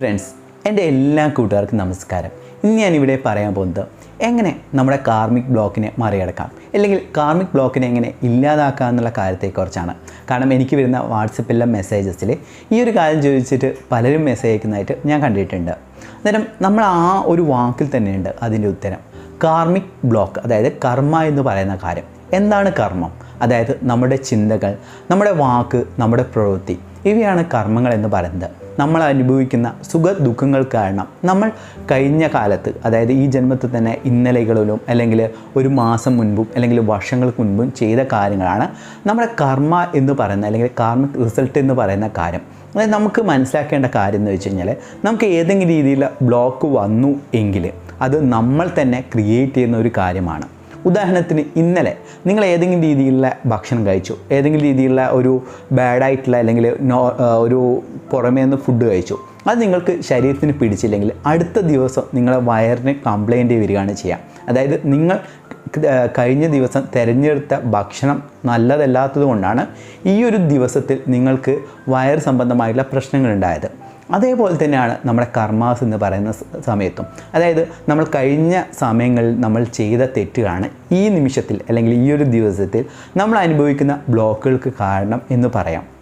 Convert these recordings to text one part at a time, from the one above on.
Friends എന്റെ എല്ലാ കൂട്ടുകാർക്കും നമസ്കാരം. ഇന്ന് ഞാനിവിടെ പറയാൻ പോകുന്നത് എങ്ങനെ നമ്മുടെ കാർമിക് ബ്ലോക്കിനെ മറികടക്കാം അല്ലെങ്കിൽ കാർമിക് ബ്ലോക്കിനെ എങ്ങനെ ഇല്ലാതാക്കാം എന്നുള്ള കാര്യത്തെക്കുറിച്ചാണ്. കാരണം എനിക്ക് വരുന്ന വാട്സപ്പിലെ മെസ്സേജസിൽ ഈ ഒരു കാര്യം ചോദിച്ചിട്ട് പലരും മെസ്സേജ് അയക്കുന്നതായിട്ട് ഞാൻ കണ്ടിട്ടുണ്ട്. അന്നേരം നമ്മൾ ആ ഒരു വാക്കിൽ തന്നെയുണ്ട് അതിന്റെ ഉത്തരം. കാർമിക് ബ്ലോക്ക് അതായത് കർമ്മ എന്ന് പറയുന്ന കാര്യം. എന്താണ് കർമ്മം? അതായത് നമ്മുടെ ചിന്തകൾ നമ്മുടെ വാക്ക് നമ്മുടെ പ്രവൃത്തി ഇവയാണ് കർമ്മങ്ങൾ എന്ന് പറയുന്നത്. നമ്മൾ അനുഭവിക്കുന്ന സുഖ ദുഃഖങ്ങൾ കാരണം നമ്മൾ കഴിഞ്ഞ കാലത്ത് അതായത് ഈ ജന്മത്തിൽ തന്നെ ഇന്നലകളിലും അല്ലെങ്കിൽ ഒരു മാസം മുൻപും അല്ലെങ്കിൽ വർഷങ്ങൾക്ക് മുൻപും ചെയ്ത കാര്യങ്ങളാണ് നമ്മുടെ കർമ്മ എന്ന് പറയുന്ന അല്ലെങ്കിൽ കാർമിക് റിസൾട്ട് എന്ന് പറയുന്ന കാര്യം. അതായത് നമുക്ക് മനസ്സിലാക്കേണ്ട കാര്യം എന്ന് വെച്ച് കഴിഞ്ഞാൽ നമുക്ക് ഏതെങ്കിലും രീതിയിലുള്ള ബ്ലോക്ക് വന്നു എങ്കിൽ അത് നമ്മൾ തന്നെ ക്രിയേറ്റ് ചെയ്യുന്ന ഒരു കാര്യമാണ്. ഉദാഹരണത്തിന് ഇന്നലെ നിങ്ങൾ ഏതെങ്കിലും രീതിയിലുള്ള ഭക്ഷണം കഴിച്ചു. ഏതെങ്കിലും രീതിയിലുള്ള ഒരു ബാഡായിട്ടുള്ള അല്ലെങ്കിൽ നോ ഒരു പുറമേ നിന്ന് ഫുഡ് കഴിച്ചു. അത് നിങ്ങൾക്ക് ശരീരത്തിന് പിടിച്ചില്ലെങ്കിൽ അടുത്ത ദിവസം നിങ്ങളെ വയറിന് കംപ്ലൈന്റ് വരികയാണ് ചെയ്യുക അതായത് നിങ്ങൾ കഴിഞ്ഞ ദിവസം തിരഞ്ഞെടുത്ത ഭക്ഷണം നല്ലതല്ലാത്തത് കൊണ്ടാണ് ഈ ഒരു ദിവസത്തിൽ നിങ്ങൾക്ക് വയർ സംബന്ധമായിട്ടുള്ള പ്രശ്നങ്ങളുണ്ടായത് അതേപോലെ തന്നെയാണ് നമ്മുടെ കർമാസ് എന്ന് പറയുന്ന സമയത്തും. അതായത് നമ്മൾ കഴിഞ്ഞ സമയങ്ങളിൽ നമ്മൾ ചെയ്ത തെറ്റുകളാണ് ഈ നിമിഷത്തിൽ അല്ലെങ്കിൽ ഈ ഒരു ദിവസത്തിൽ നമ്മൾ അനുഭവിക്കുന്ന ബ്ലോക്കുകൾക്ക് കാരണം എന്ന് പറയാം.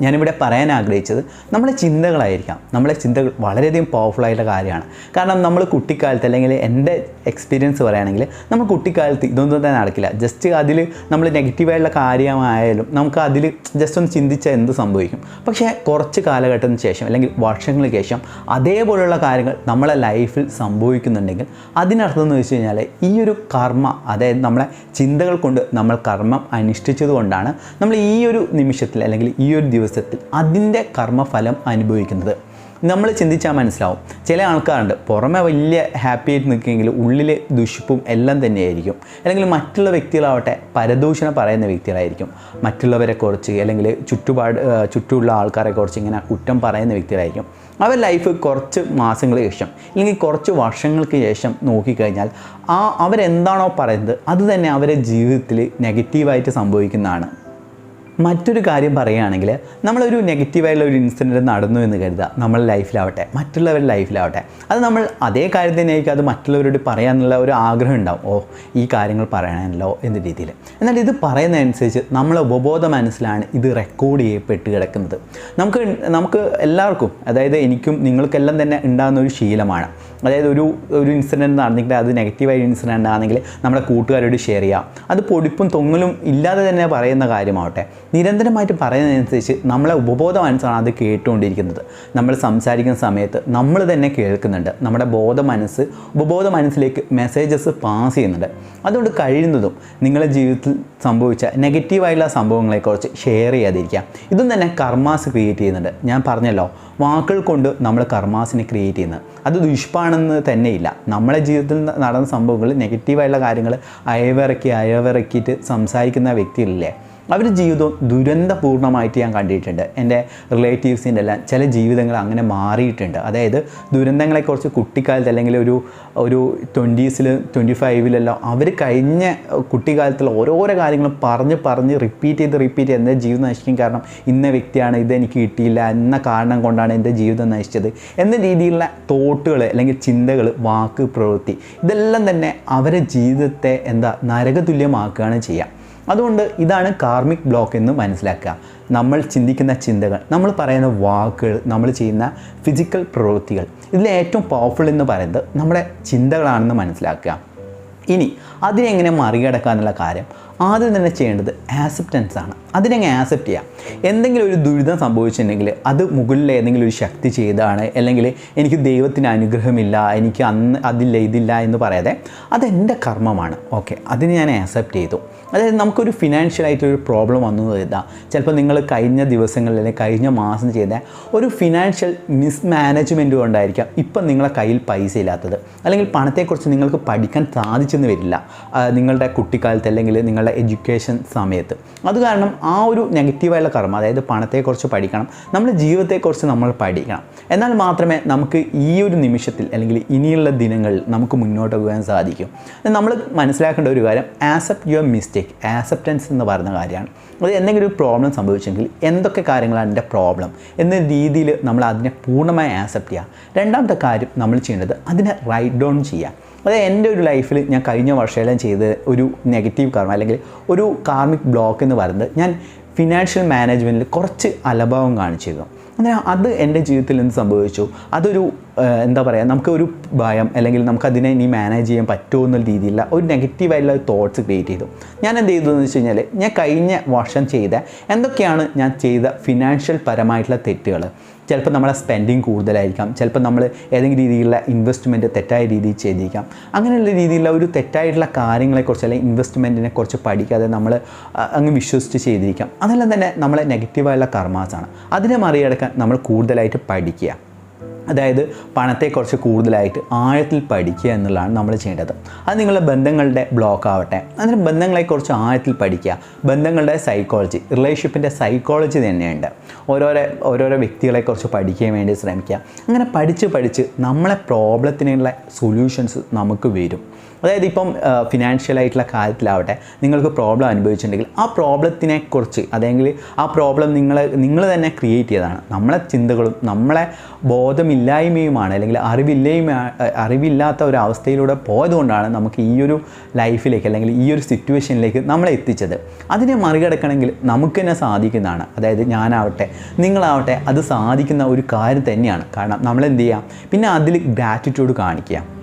ഞാനിവിടെ പറയാൻ ആഗ്രഹിച്ചത് നമ്മളെ ചിന്തകളായിരിക്കാം. നമ്മളെ ചിന്തകൾ വളരെയധികം പവർഫുൾ ആയിട്ടുള്ള കാര്യമാണ്. കാരണം നമ്മൾ കുട്ടിക്കാലത്ത് അല്ലെങ്കിൽ എന്റെ എക്സ്പീരിയൻസ് പറയുകയാണെങ്കിൽ നമ്മൾ കുട്ടിക്കാലത്ത് ഇതൊന്നും തന്നെ നടക്കില്ല. ജസ്റ്റ് അതിൽ നമ്മൾ നെഗറ്റീവായിട്ടുള്ള കാര്യമായാലും നമുക്ക് അതിൽ ജസ്റ്റ് ഒന്ന് ചിന്തിച്ചാൽ എന്ത് സംഭവിക്കും? പക്ഷേ കുറച്ച് കാലഘട്ടത്തിന് ശേഷം അല്ലെങ്കിൽ വർഷങ്ങൾക്ക് ശേഷം അതേപോലെയുള്ള കാര്യങ്ങൾ നമ്മളെ ലൈഫിൽ സംഭവിക്കുന്നുണ്ടെങ്കിൽ അതിനർത്ഥം എന്ന് വെച്ച് കഴിഞ്ഞാൽ ഈ ഒരു കർമ്മ അതായത് നമ്മളെ ചിന്തകൾ കൊണ്ട് നമ്മൾ കർമ്മം അനുഷ്ഠിച്ചത് കൊണ്ടാണ് നമ്മൾ ഈ ഒരു നിമിഷത്തിൽ അല്ലെങ്കിൽ ഈ ഒരു ദിവസത്തിൽ അതിന്റെ കർമ്മഫലം അനുഭവിക്കുന്നത്. നമ്മൾ ചിന്തിച്ചാൽ മനസ്സിലാവും. ചില ആൾക്കാരുണ്ട് പുറമെ വലിയ ഹാപ്പി ആയിട്ട് നിൽക്കുമെങ്കിൽ ഉള്ളിലെ ദുഷിപ്പും എല്ലാം തന്നെയായിരിക്കും. അല്ലെങ്കിൽ മറ്റുള്ള വ്യക്തികളാവട്ടെ പരദൂഷണം പറയുന്ന വ്യക്തികളായിരിക്കും. മറ്റുള്ളവരെ കുറിച്ച് അല്ലെങ്കിൽ ചുറ്റുപാട് ചുറ്റുമുള്ള ആൾക്കാരെ കുറിച്ച് ഇങ്ങനെ കുറ്റം പറയുന്ന വ്യക്തികളായിരിക്കും. അവർ ലൈഫ് കുറച്ച് മാസങ്ങൾക്ക് ശേഷം അല്ലെങ്കിൽ കുറച്ച് വർഷങ്ങൾക്ക് ശേഷം നോക്കിക്കഴിഞ്ഞാൽ ആ അവരെന്താണോ പറയുന്നത് അതുതന്നെ അവരുടെ ജീവിതത്തിൽ നെഗറ്റീവായിട്ട് സംഭവിക്കുന്നതാണ്. മറ്റൊരു കാര്യം പറയുകയാണെങ്കിൽ നമ്മളൊരു നെഗറ്റീവായിട്ടുള്ള ഒരു ഇൻസിഡന്റ് നടന്നു എന്ന് കരുതുക. നമ്മുടെ ലൈഫിലാവട്ടെ മറ്റുള്ളവരുടെ ലൈഫിലാവട്ടെ. അത് നമ്മൾ അതേ കാര്യം തന്നെയായിരിക്കും അത് മറ്റുള്ളവരോട് പറയാനുള്ള ഒരു ആഗ്രഹം ഉണ്ടാവും. ഓ ഈ കാര്യങ്ങൾ പറയണമല്ലോ എന്ന രീതിയിൽ. എന്നാൽ ഇത് പറയുന്നതനുസരിച്ച് നമ്മളെ ഉപബോധ മനസ്സിലാണ് ഇത് റെക്കോർഡ് ചെയ്യപ്പെട്ട് കിടക്കുന്നത്. നമുക്ക് നമുക്ക് എല്ലാവർക്കും അതായത് എനിക്കും നിങ്ങൾക്കെല്ലാം തന്നെ ഉണ്ടാകുന്ന ഒരു ശീലമാണ്. അതായത് ഒരു ഒരു ഇൻസിഡന്റ് നടന്നിട്ട് അത് നെഗറ്റീവായ ഇൻസിഡന്റ് ആണെങ്കിൽ നമ്മുടെ കൂട്ടുകാരോട് ഷെയർ ചെയ്യാം അത് പൊടിപ്പും തൊങ്ങലും ഇല്ലാതെ തന്നെ പറയുന്ന കാര്യമാവട്ടെ. നിരന്തരമായിട്ട് പറയുന്നതനുസരിച്ച് നമ്മളെ ഉപബോധ മനസ്സാണ് അത് കേട്ടുകൊണ്ടിരിക്കുന്നത്. നമ്മൾ സംസാരിക്കുന്ന സമയത്ത് നമ്മൾ തന്നെ കേൾക്കുന്നുണ്ട്. നമ്മുടെ ബോധ മനസ്സ് ഉപബോധ മനസ്സിലേക്ക് മെസ്സേജസ് പാസ് ചെയ്യുന്നുണ്ട്. അതുകൊണ്ട് കഴിയുന്നതും നിങ്ങളുടെ ജീവിതത്തിൽ സംഭവിച്ച നെഗറ്റീവായിട്ടുള്ള സംഭവങ്ങളെക്കുറിച്ച് ഷെയർ ചെയ്യാതിരിക്കാം ഇതും തന്നെ കർമാസ് ക്രിയേറ്റ് ചെയ്യുന്നുണ്ട്. ഞാൻ പറഞ്ഞല്ലോ വാക്കുകൾ കൊണ്ട് നമ്മൾ കർമാസിനെ ക്രിയേറ്റ് ചെയ്യുന്നത്. അത് ദുഷ്പാണെന്ന് തന്നെയില്ല. നമ്മളെ ജീവിതത്തിൽ നടന്ന സംഭവങ്ങൾ നെഗറ്റീവായിട്ടുള്ള കാര്യങ്ങൾ അയവിറക്കി അയവിറക്കിയിട്ട് സംസാരിക്കുന്ന വ്യക്തികളില്ലേ? അവരുടെ ജീവിതം ദുരന്തപൂർണമായിട്ട് ഞാൻ കണ്ടിട്ടുണ്ട്. എന്റെ റിലേറ്റീവ്സിന്റെ എല്ലാം ചില ജീവിതങ്ങൾ അങ്ങനെ മാറിയിട്ടുണ്ട്. അതായത് ദുരന്തങ്ങളെക്കുറിച്ച് കുട്ടിക്കാലത്ത് അല്ലെങ്കിൽ ഒരു ഒരു ട്വന്റീസിൽ ട്വന്റി ഫൈവിലെല്ലാം അവർ കഴിഞ്ഞ കുട്ടിക്കാലത്തുള്ള ഓരോരോ കാര്യങ്ങളും പറഞ്ഞ് പറഞ്ഞ് റിപ്പീറ്റ് ചെയ്ത് റിപ്പീറ്റ് ചെയ്ത് എന്റെ ജീവിതം നശിക്കും. കാരണം ഇന്ന വ്യക്തിയാണ് ഇതെനിക്ക് കിട്ടിയില്ല. എന്ന കാരണം കൊണ്ടാണ് എന്റെ ജീവിതം നശിച്ചത്. എന്ന രീതിയിലുള്ള തോട്ടുകൾ അല്ലെങ്കിൽ ചിന്തകൾ വാക്ക് പ്രവൃത്തി ഇതെല്ലാം തന്നെ അവരെ ജീവിതത്തെ എന്താ നരകതുല്യമാക്കുകയാണ് ചെയ്യുക അതുകൊണ്ട് ഇതാണ് കാർമിക് ബ്ലോക്ക് എന്ന് മനസ്സിലാക്കുക. നമ്മൾ ചിന്തിക്കുന്ന ചിന്തകൾ നമ്മൾ പറയുന്ന വാക്കുകൾ നമ്മൾ ചെയ്യുന്ന ഫിസിക്കൽ പ്രവൃത്തികൾ ഇതിൽ ഏറ്റവും പവർഫുൾ എന്ന് പറയുന്നത് നമ്മുടെ ചിന്തകളാണെന്ന് മനസ്സിലാക്കുക. ഇനി അതിനെങ്ങനെ മറികടക്കുക എന്നുള്ള കാര്യം ആദ്യം തന്നെ ചെയ്യേണ്ടത് ആക്സെപ്റ്റൻസ് ആണ്. അതിനെങ്ങനെ ആക്സെപ്റ്റ് ചെയ്യാം. എന്തെങ്കിലും ഒരു ദുരിതം സംഭവിച്ചിട്ടുണ്ടെങ്കിൽ അത് മുകളിൽ ഏതെങ്കിലും ഒരു ശക്തി ചെയ്താണ് അല്ലെങ്കിൽ എനിക്ക് ദൈവത്തിന് അനുഗ്രഹമില്ല എനിക്ക് അന്ന് അതില്ല ഇതില്ല എന്ന് പറയാതെ അതെന്റെ കർമ്മമാണ്. ഓക്കെ അതിന് ഞാൻ ആക്സെപ്റ്റ് ചെയ്തു. അതായത് നമുക്കൊരു ഫിനാൻഷ്യൽ ആയിട്ടൊരു പ്രോബ്ലം വന്നു കരുതാം. ചിലപ്പോൾ നിങ്ങൾ കഴിഞ്ഞ ദിവസങ്ങളിൽ അല്ലെങ്കിൽ കഴിഞ്ഞ മാസം ചെയ്ത ഒരു ഫിനാൻഷ്യൽ മിസ്മാനേജ്മെന്റ് കൊണ്ടായിരിക്കാം ഇപ്പം നിങ്ങളെ കയ്യിൽ പൈസ ഇല്ലാത്തത്. അല്ലെങ്കിൽ പണത്തെക്കുറിച്ച് നിങ്ങൾക്ക് പഠിക്കാൻ സാധിച്ചെന്ന് വരില്ല. നിങ്ങളുടെ കുട്ടിക്കാലത്ത് അല്ലെങ്കിൽ നിങ്ങളുടെ എഡ്യൂക്കേഷൻ സമയത്ത്. അത് കാരണം ആ ഒരു നെഗറ്റീവായുള്ള കർമ്മം അതായത് പണത്തെക്കുറിച്ച് പഠിക്കണം നമ്മുടെ ജീവിതത്തെക്കുറിച്ച് നമ്മൾ പഠിക്കണം. എന്നാൽ മാത്രമേ നമുക്ക് ഈ ഒരു നിമിഷത്തിൽ അല്ലെങ്കിൽ ഇനിയുള്ള ദിനങ്ങളിൽ നമുക്ക് മുന്നോട്ട് പോകാൻ സാധിക്കും. നമ്മൾ മനസ്സിലാക്കേണ്ട ഒരു കാര്യം ആസെപ്റ്റ് യുവർ മിസ്റ്റേക്ക് ആസെപ്റ്റൻസ് എന്ന് പറയുന്ന കാര്യമാണ്. അത് എന്തെങ്കിലും ഒരു പ്രോബ്ലം സംഭവിച്ചെങ്കിൽ എന്തൊക്കെ കാര്യങ്ങളാണ് എന്റെ പ്രോബ്ലം എന്ന രീതിയിൽ നമ്മൾ അതിനെ പൂർണമായി ആക്സെപ്റ്റ് ചെയ്യുക. രണ്ടാമത്തെ കാര്യം നമ്മൾ ചെയ്യേണ്ടത് അതിനെ റൈറ്റ് ഡൗൺ ചെയ്യുക. അത് എന്റെ ഒരു ലൈഫിൽ ഞാൻ കഴിഞ്ഞ വർഷമെല്ലാം ചെയ്ത ഒരു നെഗറ്റീവ് കർമ്മ അല്ലെങ്കിൽ ഒരു കാർമിക് ബ്ലോക്ക് എന്ന് പറയുന്നത് ഞാൻ ഫിനാൻഷ്യൽ മാനേജ്മെന്റിൽ കുറച്ച് അലഭാവം കാണിച്ചിരുന്നു. അങ്ങനെ അത് എന്റെ ജീവിതത്തിൽ എന്ത് സംഭവിച്ചു? അതൊരു എന്താ പറയുക നമുക്ക് ഒരു ഭയം അല്ലെങ്കിൽ നമുക്ക് അതിനെ ഇനി മാനേജ് ചെയ്യാൻ പറ്റുമോ എന്നുള്ള രീതിയിലുള്ള ഒരു നെഗറ്റീവായിട്ടുള്ള തോട്ട്സ് ക്രിയേറ്റ് ചെയ്തു. ഞാൻ എന്ത് ചെയ്തു എന്ന് വെച്ച് കഴിഞ്ഞാൽ ഞാൻ കഴിഞ്ഞ വർഷം ചെയ്ത എന്തൊക്കെയാണ് ഞാൻ ചെയ്ത ഫിനാൻഷ്യൽ പരമായിട്ടുള്ള തെറ്റുകൾ? ചിലപ്പോൾ നമ്മളെ സ്പെൻഡിങ് കൂടുതലായിരിക്കാം ചിലപ്പോൾ നമ്മൾ ഏതെങ്കിലും രീതിയിലുള്ള ഇൻവെസ്റ്റ്മെന്റ് തെറ്റായ രീതിയിൽ ചെയ്തിരിക്കാം. അങ്ങനെയുള്ള രീതിയിലുള്ള ഒരു തെറ്റായിട്ടുള്ള കാര്യങ്ങളെക്കുറിച്ച് അല്ലെങ്കിൽ ഇൻവെസ്റ്റ്മെന്റിനെ കുറിച്ച് പഠിക്കാതെ നമ്മൾ അങ്ങ് വിശ്വസിച്ച് ചെയ്തിരിക്കാം. അതെല്ലാം തന്നെ നമ്മളെ നെഗറ്റീവായുള്ള കർമാസാണ് അതിനെ മറികടക്കാൻ നമ്മൾ കൂടുതലായിട്ട് പഠിക്കുക. അതായത് പണത്തെക്കുറിച്ച് കൂടുതലായിട്ട് ആഴത്തിൽ പഠിക്കുക എന്നുള്ളതാണ് നമ്മൾ ചെയ്യേണ്ടത്. അത് നിങ്ങളുടെ ബന്ധങ്ങളുടെ ബ്ലോക്ക് ആവട്ടെ. അതിന് ബന്ധങ്ങളെക്കുറിച്ച് ആഴത്തിൽ പഠിക്കുക. ബന്ധങ്ങളുടെ സൈക്കോളജി റിലേഷൻഷിപ്പിന്റെ സൈക്കോളജി തന്നെയുണ്ട്. ഓരോരോ ഓരോരോ വ്യക്തികളെക്കുറിച്ച് പഠിക്കാൻ വേണ്ടി ശ്രമിക്കുക. അങ്ങനെ പഠിച്ച് പഠിച്ച് നമ്മളെ പ്രോബ്ലത്തിനുള്ള സൊല്യൂഷൻസ് നമുക്ക് വരും. അതായത് ഇപ്പം ഫിനാൻഷ്യൽ ആയിട്ടുള്ള കാര്യത്തിലാവട്ടെ നിങ്ങൾക്ക് പ്രോബ്ലം അനുഭവിച്ചിട്ടുണ്ടെങ്കിൽ ആ പ്രോബ്ലത്തിനെക്കുറിച്ച് അതെങ്കിൽ ആ പ്രോബ്ലം നിങ്ങൾ നിങ്ങൾ തന്നെ ക്രിയേറ്റ് ചെയ്തതാണ്. നമ്മളെ ചിന്തകളും നമ്മളെ ബോധമില്ലായ്മയുമാണ് അല്ലെങ്കിൽ അറിവില്ലായ്മ അറിവില്ലാത്ത ഒരു അവസ്ഥയിലൂടെ പോയതുകൊണ്ടാണ് നമുക്ക് ഈ ഒരു ലൈഫിലേക്ക് അല്ലെങ്കിൽ ഈ ഒരു സിറ്റുവേഷനിലേക്ക് നമ്മളെ എത്തിച്ചത്. അതിനെ മറികടക്കണമെങ്കിൽ നമുക്ക് തന്നെ സാധിക്കുന്നതാണ്. അതായത് ഞാനാവട്ടെ നിങ്ങളാവട്ടെ അത് സാധിക്കുന്ന ഒരു കാര്യം തന്നെയാണ്. കാരണം നമ്മൾ എന്ത് ചെയ്യാം? പിന്നെ അതിൽ ഗ്രാറ്റിറ്റ്യൂഡ് കാണിക്കുക.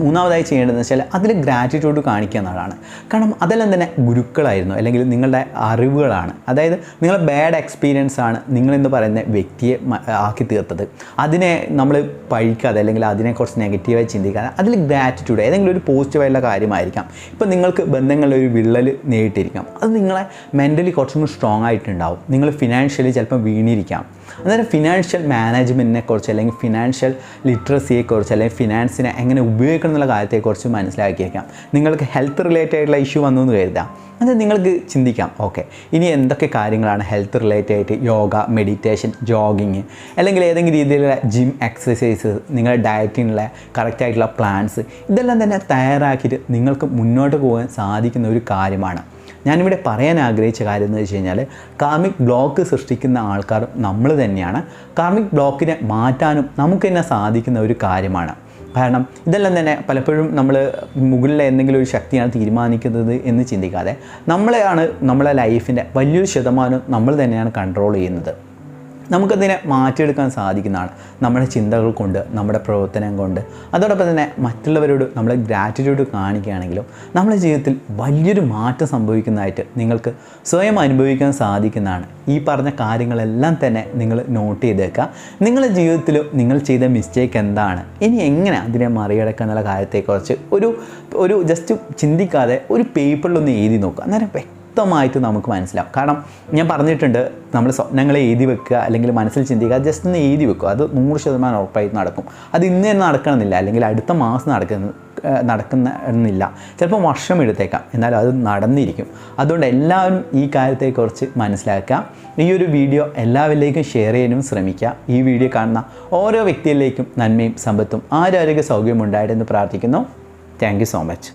മൂന്നാമതായി ചെയ്യേണ്ടതെന്ന് വെച്ചാൽ അതിൽ ഗ്രാറ്റിറ്റ്യൂഡ് കാണിക്കുക എന്നുള്ളതാണ്. കാരണം അതെല്ലാം തന്നെ ഗുരുക്കളായിരുന്നു അല്ലെങ്കിൽ നിങ്ങളുടെ അറിവുകളാണ്. അതായത് നിങ്ങളുടെ ബാഡ് എക്സ്പീരിയൻസ് ആണ് നിങ്ങളെന്ന് പറയുന്ന വ്യക്തിയെ ആക്കി തീർത്തത്. അതിനെ നമ്മൾ പഴിക്കാതെ അല്ലെങ്കിൽ അതിനെക്കുറിച്ച് നെഗറ്റീവായി ചിന്തിക്കാതെ അതിൽ ഗ്രാറ്റിറ്റ്യൂഡ് ഏതെങ്കിലും ഒരു പോസിറ്റീവായിട്ടുള്ള കാര്യമായിരിക്കാം. ഇപ്പോൾ നിങ്ങൾക്ക് ബന്ധങ്ങളിൽ ഒരു വിള്ളൽ നേരിട്ടിരിക്കാം. അത് നിങ്ങളെ മെന്റലി കുറച്ചും കൂടി സ്ട്രോങ് ആയിട്ടുണ്ടാവും. നിങ്ങൾ ഫിനാൻഷ്യലി ചിലപ്പോൾ വീണിരിക്കാം. അന്നേരം ഫിനാൻഷ്യൽ മാനേജ്മെന്റിനെ കുറിച്ച് അല്ലെങ്കിൽ ഫിനാൻഷ്യൽ ലിറ്ററസിയെക്കുറിച്ച് അല്ലെങ്കിൽ ഫിനാൻസിനെ എങ്ങനെ ഉപയോഗിക്കണം എന്നുള്ള കാര്യത്തെക്കുറിച്ച് മനസ്സിലാക്കിയേക്കാം. നിങ്ങൾക്ക് ഹെൽത്ത് റിലേറ്റഡ് ആയിട്ടുള്ള ഇഷ്യൂ വന്നു എന്ന് കരുതാം. അത് നിങ്ങൾക്ക് ചിന്തിക്കാം ഓക്കെ ഇനി എന്തൊക്കെ കാര്യങ്ങളാണ് ഹെൽത്ത് റിലേറ്റഡ് ആയിട്ട് യോഗ മെഡിറ്റേഷൻ ജോഗിങ് അല്ലെങ്കിൽ ഏതെങ്കിലും രീതിയിലുള്ള ജിം എക്സസൈസ് നിങ്ങളുടെ ഡയറ്റിനുള്ള കറക്റ്റായിട്ടുള്ള പ്ലാൻസ് ഇതെല്ലാം തന്നെ തയ്യാറാക്കിയിട്ട് നിങ്ങൾക്ക് മുന്നോട്ട് പോകാൻ സാധിക്കുന്ന ഒരു കാര്യമാണ്. ഞാനിവിടെ പറയാൻ ആഗ്രഹിച്ച കാര്യം എന്ന് വെച്ച് കഴിഞ്ഞാൽ കാർമിക് ബ്ലോക്ക് സൃഷ്ടിക്കുന്ന ആൾക്കാർ നമ്മൾ തന്നെയാണ്. കാർമിക് ബ്ലോക്കിനെ മാറ്റാനും നമുക്ക് തന്നെ സാധിക്കുന്ന ഒരു കാര്യമാണ്. കാരണം ഇതെല്ലാം തന്നെ പലപ്പോഴും നമ്മൾ മുകളിലെ എന്തെങ്കിലും ഒരു ശക്തിയാണ് തീരുമാനിക്കുന്നത് എന്ന് ചിന്തിക്കാതെ നമ്മളെയാണ് നമ്മളെ ലൈഫിന്റെ വലിയൊരു ശതമാനം നമ്മൾ തന്നെയാണ് കൺട്രോൾ ചെയ്യുന്നത്. നമുക്കതിനെ മാറ്റിയെടുക്കാൻ സാധിക്കുന്നതാണ് നമ്മുടെ ചിന്തകൾ കൊണ്ട് നമ്മുടെ പ്രവർത്തനം കൊണ്ട്. അതോടൊപ്പം തന്നെ മറ്റുള്ളവരോട് നമ്മൾ ഗ്രാറ്റിറ്റ്യൂഡ് കാണിക്കുകയാണെങ്കിലും നമ്മുടെ ജീവിതത്തിൽ വലിയൊരു മാറ്റം സംഭവിക്കുന്നതായിട്ട് നിങ്ങൾക്ക് സ്വയം അനുഭവിക്കാൻ സാധിക്കുന്നതാണ്. ഈ പറഞ്ഞ കാര്യങ്ങളെല്ലാം തന്നെ നിങ്ങൾ നോട്ട് ചെയ്തേക്കുക. നിങ്ങളുടെ ജീവിതത്തിൽ നിങ്ങൾ ചെയ്ത മിസ്റ്റേക്ക് എന്താണ്? ഇനി എങ്ങനെ അതിനെ മറികടക്കുക എന്നുള്ള കാര്യത്തെക്കുറിച്ച് ഒരു ഒരു ജസ്റ്റ് ചിന്തിക്കാതെ ഒരു പേപ്പറിലൊന്ന് എഴുതി നോക്കുക. അന്നേരം വ്യക്തമായിട്ട് നമുക്ക് മനസ്സിലാവും. കാരണം ഞാൻ പറഞ്ഞിട്ടുണ്ട് നമ്മൾ സ്വപ്നങ്ങളെ എഴുതി വെക്കുക അല്ലെങ്കിൽ മനസ്സിൽ ചിന്തിക്കുക ജസ്റ്റ് ഒന്ന് എഴുതി വെക്കുക. അത് നൂറ് ശതമാനം ഉറപ്പായിട്ട് നടക്കും. അത് ഇന്ന് തന്നെ നടക്കണമെന്നില്ല. അല്ലെങ്കിൽ അടുത്ത മാസം നടക്കുന്ന നടക്കുന്ന നടക്കുന്നില്ല ചിലപ്പോൾ വർഷം എടുത്തേക്കാം. എന്നാലും അത് നടന്നിരിക്കും. അതുകൊണ്ട് എല്ലാവരും ഈ കാര്യത്തെക്കുറിച്ച് മനസ്സിലാക്കുക. ഈ ഒരു വീഡിയോ എല്ലാവരിലേക്കും ഷെയർ ചെയ്യാനും ശ്രമിക്കുക. ഈ വീഡിയോ കാണുന്ന ഓരോ വ്യക്തിയിലേക്കും നന്മയും സമ്പത്തും ആരോഗ്യ സൗകര്യം ഉണ്ടായിട്ടെന്ന് പ്രാർത്ഥിക്കുന്നു. Thank so much